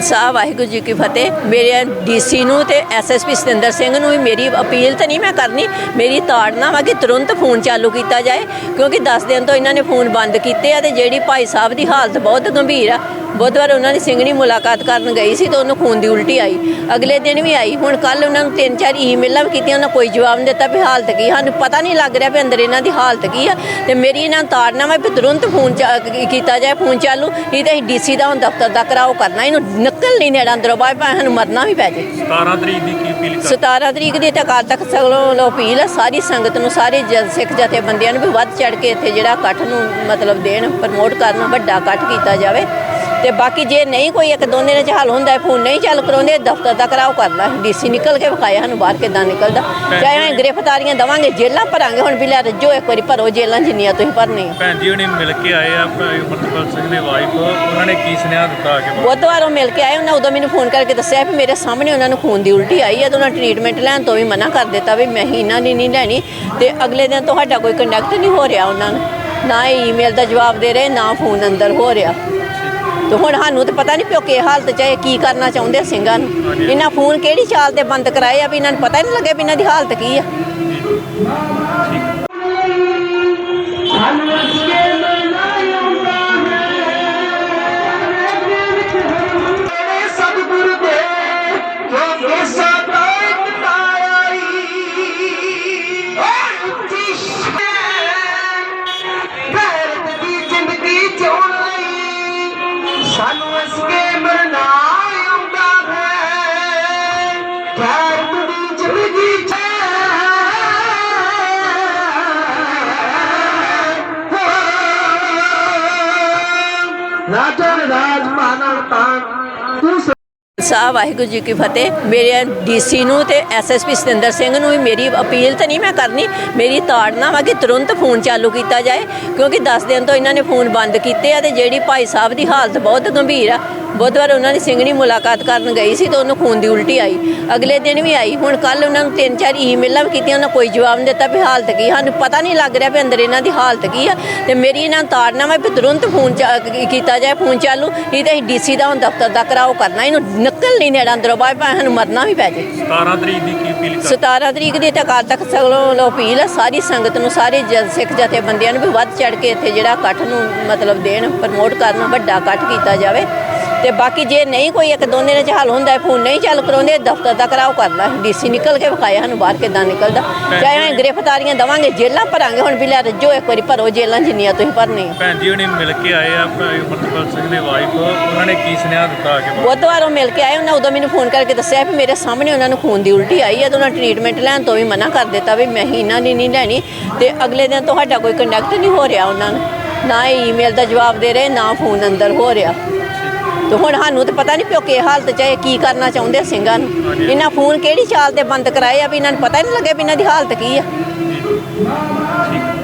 ਸਾਹਿਬ ਵਾਹਿਗੁਰੂ ਜੀ ਕੀ ਫਤਿਹ। ਮੇਰੇ ਡੀਸੀ ਨੂੰ ਤੇ ਐਸਐਸਪੀ ਸਤਿੰਦਰ ਸਿੰਘ ਨੂੰ ਵੀ ਮੇਰੀ ਅਪੀਲ ਤਾਂ ਨਹੀਂ ਮੈਂ ਕਰਨੀ, ਮੇਰੀ ਤਾੜਨਾ ਵਾ ਕਿ ਤੁਰੰਤ ਫੋਨ ਚਾਲੂ ਕੀਤਾ ਜਾਏ, ਕਿਉਂਕਿ 10 ਦਿਨ ਤੋਂ ਇਹਨਾਂ ਨੇ ਫੋਨ ਬੰਦ ਕੀਤੇ ਆ ਤੇ ਜਿਹੜੀ ਭਾਈ ਸਾਹਿਬ ਦੀ ਹਾਲਤ ਬਹੁਤ ਗੰਭੀਰ ਆ। ਬੁੱਧਵਾਰ ਉਹਨਾਂ ਦੀ ਸਿੰਘਣੀ ਮੁਲਾਕਾਤ ਕਰਨ ਗਈ ਸੀ ਤਾਂ ਉਹਨੂੰ ਖੂਨ ਦੀ ਉਲਟੀ ਆਈ। ਅਗਲੇ ਦਿਨ ਵੀ ਆਈ, ਹੁਣ ਕੱਲ ਉਹਨਾਂ ਨੂੰ ਤਿੰਨ ਚਾਰ ਈਮੇਲਾਂ ਵੀ ਕੀਤੀਆਂ, ਉਹਨਾਂ ਕੋਈ ਜਵਾਬ ਨਹੀਂ ਦਿੱਤਾ ਵੀ ਹਾਲਤ ਕੀ ਸਾਨੂੰ ਪਤਾ ਨਹੀਂ ਲੱਗ ਰਿਹਾ ਵੀ ਅੰਦਰ ਇਹਨਾਂ ਦੀ ਹਾਲਤ ਕੀ ਆ। ਤੇ ਮੇਰੀ ਇਹਨਾਂ ਨੂੰ ਤਾੜਨਾ ਵਾ ਵੀ ਤੁਰੰਤ ਫੋਨ ਚਾ- ਕੀਤਾ ਜਾਏ, ਫੋਨ ਚਾਲੂ, ਨਹੀਂ ਤਾਂ ਅਸੀਂ ਡੀਸੀ ਦਾ ਹੁਣ ਦਫ਼ਤਰ ਦਾ ਕਰਾਓ ਕਰਨਾ, ਇਹਨੂੰ ਨਿਕਲ ਨਹੀਂ ਨੇੜਾ ਅੰਦਰੋਂ ਬਾਹਰ ਭਾਵੇਂ ਸਾਨੂੰ ਮਰਨਾ ਵੀ ਪੈ ਜੇ। 17 ਤਰੀਕ ਦੀ ਕੀ ਅਪੀਲ ਕਰ 17 ਤਰੀਕ ਦੀ ਤਾਂ ਅਕਾਲ ਤਖਤ ਸਗਲੋਂ ਵੱਲੋਂ ਅਪੀਲ ਹੈ ਸਾਰੀ ਸੰਗਤ ਨੂੰ ਸਾਰੇ ਜ- ਸਿੱਖ ਜਥੇਬੰਦੀਆਂ ਨੂੰ ਵੀ ਵੱਧ ਚੜ ਕੇ ਇੱਥੇ ਜਿਹੜਾ ਇਕੱਠ ਨੂੰ ਮਤਲਬ ਦੇਣ ਪ੍ਰਮੋਟ ਕਰਨ ਵੱਡਾ ਇਕੱਠ ਕੀਤਾ ਜਾਵੇ। ਤੇ ਬਾਕੀ ਜੇ ਨਹੀਂ ਕੋਈ ਇੱਕ ਦਿਨਾਂ ਚ ਹੱਲ ਹੁੰਦਾ ਹੈ, ਫੋਨ ਨਹੀਂ ਚੱਲ ਕਰਾਉਂਦੇ ਦਫ਼ਤਰ ਦਾ ਕਰਾਓ ਕਰਨਾ ਡੀਸੀ ਨਿਕਲ ਕੇ ਵਿਖਾਇਆ ਸਾਨੂੰ ਬਾਹਰ ਕਿੱਦਾਂ ਨਿਕਲਦਾ। ਚਾਹੇ ਗ੍ਰਿਫਤਾਰੀਆਂ ਦਵਾਂਗੇ ਜੇਲਾਂ ਭਰਾਂਗੇ ਹੁਣ ਵੀ ਲੈ ਰੱਜੋ ਇੱਕ ਵਾਰੀ ਭਰੋ ਜੇਲਾਂ ਜਿੰਨੀਆਂ ਤੁਸੀਂ ਭਰਨੀਆਂ। ਭੈਣ ਜੀ ਹੁਣੇ ਮਿਲ ਕੇ ਆਏ ਆ ਅਮਰਪਾਲ ਸਿੰਘ ਦੇ ਵਾਈਫ ਉਹਨਾਂ ਨੇ ਕੀ ਸੁਨੇਹਾ ਦਿੱਤਾ ਆ ਕੇ? ਬੁੱਧਵਾਰ ਮਿਲ ਕੇ ਆਏ ਉਹਨਾਂ ਉਦੋਂ ਮੈਨੂੰ ਫੋਨ ਕਰਕੇ ਦੱਸਿਆ ਵੀ ਮੇਰੇ ਸਾਹਮਣੇ ਉਹਨਾਂ ਨੂੰ ਖੂਨ ਦੀ ਉਲਟੀ ਆਈ ਹੈ ਤੇ ਉਹਨਾਂ ਟ੍ਰੀਟਮੈਂਟ ਲੈਣ ਤੋਂ ਵੀ ਮਨਾ ਕਰ ਦਿੱਤਾ ਵੀ ਮੈਂ ਹੀ ਇਹਨਾਂ ਦੀ ਨਹੀਂ ਲੈਣੀ ਤੇ ਅਗਲੇ ਦਿਨ ਤੁਹਾਡਾ ਕੋਈ ਕੰਟੈਕਟ ਨਹੀਂ ਹੋ ਰਿਹਾ ਉਹਨਾਂ ਨੂੰ। ਨਾ ਈਮੇਲ ਦਾ ਜਵਾਬ ਦੇ ਰਹੇ ਨਾ ਫੋਨ ਅੰਦਰ ਹੋ ਰਿਹਾ। ਤੇ ਹੁਣ ਸਾਨੂੰ ਤਾਂ ਪਤਾ ਨਹੀਂ ਪਿਓ ਕੀ ਹਾਲਤ ਚ ਹੈ ਕੀ ਕਰਨਾ ਚਾਹੁੰਦੇ ਆ ਸਿੰਘਾਂ ਨੂੰ। ਇਹਨਾਂ ਫੋਨ ਕਿਹੜੀ ਚਾਲ ਤੇ ਬੰਦ ਕਰਾਏ ਆ ਵੀ ਇਹਨਾਂ ਨੂੰ ਪਤਾ ਹੀ ਨਹੀਂ ਲੱਗਿਆ ਵੀ ਇਹਨਾਂ ਦੀ ਹਾਲਤ ਕੀ ਆ। ਰਾਜਾ ਰਾਜ ਮਾਨਵ ਤਾਂ ਤੂੰ ਸਾਹਿਬ ਵਾਹਿਗੁਰੂ ਜੀ ਕੀ ਫਤਿਹ। ਮੇਰੇ ਡੀਸੀ ਨੂੰ ਤੇ ਐਸਐਸਪੀ ਸਤਿੰਦਰ ਸਿੰਘ ਨੂੰ ਵੀ ਮੇਰੀ ਅਪੀਲ ਤਾਂ ਨਹੀਂ ਮੈਂ ਕਰਨੀ। ਮੇਰੀ ਤਾੜਨਾ ਵਾ ਕਿ ਤੁਰੰਤ ਫੋਨ ਚਾਲੂ ਕੀਤਾ ਜਾਏ, ਕਿਉਂਕਿ 10 ਦਿਨ ਤੋਂ ਇਹਨਾਂ ਨੇ ਫੋਨ ਬੰਦ ਕੀਤੇ ਆ ਤੇ ਜਿਹੜੀ ਭਾਈ ਸਾਹਿਬ ਦੀ ਹਾਲਤ ਬਹੁਤ ਗੰਭੀਰ ਆ। ਬੁੱਧਵਾਰ ਉਹਨਾਂ ਦੀ ਸਿੰਘਣੀ ਮੁਲਾਕਾਤ ਕਰਨ ਗਈ ਸੀ ਤਾਂ ਉਹਨੂੰ ਖੂਨ ਦੀ ਉਲਟੀ ਆਈ। ਅਗਲੇ ਦਿਨ ਵੀ ਆਈ। ਹੁਣ ਕੱਲ ਉਹਨਾਂ ਨੂੰ ਤਿੰਨ ਚਾਰ ਈਮੇਲਾਂ ਵੀ ਕੀਤੀਆਂ ਉਹਨਾਂ ਕੋਈ ਜਵਾਬ ਨਹੀਂ ਦਿੱਤਾ ਵੀ ਹਾਲਤ ਕੀ ਸਾਨੂੰ ਪਤਾ ਨਹੀਂ ਲੱਗ ਰਿਹਾ ਵੀ ਅੰਦਰ ਇਹਨਾਂ ਦੀ ਹਾਲਤ ਕੀ ਆ। ਤੇ ਮੇਰੀ ਇਹਨਾਂ ਨੂੰ ਤਾੜਨਾ ਵਾ ਵੀ ਤੁਰੰਤ ਫੋਨ ਕੀਤਾ ਜਾਏ ਫੋਨ ਚਾਲੂ। ਨਹੀਂ ਤੇ ਅਸੀਂ ਡੀਸੀ ਦਾ ਹੁਣ ਦਫ਼ਤਰ ਦਾ ਕਰਾਓ ਕਰਨਾ। ਇਹਨੂੰ ਨਿਕਲ ਨਹੀਂ ਨੇੜਾ ਅੰਦਰੋਂ ਬਾਹਰ ਭਾਵੇਂ ਸਾਨੂੰ ਮਰਨਾ ਵੀ ਪੈ ਜੇ। 17 ਤਰੀਕ ਦੀ ਕੀ ਅਪੀਲ ਕਰ 17 ਤਰੀਕ ਦੀ ਤਾਂ ਅਕਾਲ ਤਖਤ ਸਗਲੋਂ ਅਪੀਲ ਹੈ ਸਾਰੀ ਸੰਗਤ ਨੂੰ ਸਾਰੇ ਜ- ਸਿੱਖ ਜਥੇਬੰਦੀਆਂ ਨੂੰ ਵੀ ਵੱਧ ਚੜ ਕੇ ਇੱਥੇ ਜਿਹੜਾ ਇਕੱਠ ਨੂੰ ਮਤਲਬ ਦੇਣ ਪ੍ਰਮੋਟ ਕਰਨ ਵੱਡਾ ਇਕੱਠ ਕੀਤਾ ਜਾਵੇ। ਤੇ ਬਾਕੀ ਜੇ ਨਹੀਂ ਕੋਈ ਇੱਕ ਦਿਨਾਂ ਚ ਹੱਲ ਹੁੰਦਾ ਹੈ, ਫੋਨ ਨਹੀਂ ਚੱਲ ਕਰਾਉਂਦੇ ਦਫ਼ਤਰ ਦਾ ਕਰਾਓ ਕਰਨਾ ਡੀਸੀ ਨਿਕਲ ਕੇ ਵਿਖਾਇਆ ਸਾਨੂੰ ਬਾਹਰ ਕਿੱਦਾਂ ਨਿਕਲਦਾ। ਚਾਹੇ ਗ੍ਰਿਫਤਾਰੀਆਂ ਦਵਾਂਗੇ ਜੇਲਾਂ ਭਰਾਂਗੇ ਹੁਣ ਵੀ ਲੈ ਰੱਜੋ ਇੱਕ ਵਾਰੀ ਭਰੋ ਜੇਲਾਂ ਜਿੰਨੀਆਂ ਤੁਸੀਂ ਭਰਨੀਆਂ। ਭੈਣ ਜੀ ਹੁਣੇ ਮਿਲ ਕੇ ਆਏ ਆ ਅਮਰਪਾਲ ਸਿੰਘ ਦੇ ਵਾਈਫ ਉਹਨਾਂ ਨੇ ਕੀ ਸੁਨੇਹਾ ਦਿੱਤਾ ਆ ਕੇ? ਬੁੱਧਵਾਰ ਮਿਲ ਕੇ ਆਏ ਉਹਨਾਂ ਉਦੋਂ ਮੈਨੂੰ ਫੋਨ ਕਰਕੇ ਦੱਸਿਆ ਵੀ ਮੇਰੇ ਸਾਹਮਣੇ ਉਹਨਾਂ ਨੂੰ ਖੂਨ ਦੀ ਉਲਟੀ ਆਈ ਹੈ ਤੇ ਉਹਨਾਂ ਟ੍ਰੀਟਮੈਂਟ ਲੈਣ ਤੋਂ ਵੀ ਮਨਾ ਕਰ ਦਿੱਤਾ ਵੀ ਮੈਂ ਹੀ ਇਹਨਾਂ ਦੀ ਨਹੀਂ ਲੈਣੀ ਤੇ ਅਗਲੇ ਦਿਨ ਤੁਹਾਡਾ ਕੋਈ ਕੰਟੈਕਟ ਨਹੀਂ ਹੋ ਰਿਹਾ ਉਹਨਾਂ ਨੂੰ। ਨਾ ਈਮੇਲ ਦਾ ਜਵਾਬ ਦੇ ਰਹੇ ਨਾ ਫੋਨ ਅੰਦਰ ਹੋ ਰਿਹਾ। ਤੇ ਹੁਣ ਸਾਨੂੰ ਤਾਂ ਪਤਾ ਨਹੀਂ ਪਿਓ ਕੀ ਹਾਲਤ ਚ ਹੈ ਕੀ ਕਰਨਾ ਚਾਹੁੰਦੇ ਆ ਸਿੰਘਾਂ ਨੂੰ। ਇਹਨਾਂ ਫੋਨ ਕਿਹੜੀ ਚਾਲ ਤੇ ਬੰਦ ਕਰਾਏ ਆ ਵੀ ਇਹਨਾਂ ਨੂੰ ਪਤਾ ਹੀ ਨਹੀਂ ਲੱਗਿਆ ਵੀ ਇਹਨਾਂ ਦੀ ਹਾਲਤ ਕੀ ਆ। ਠੀਕ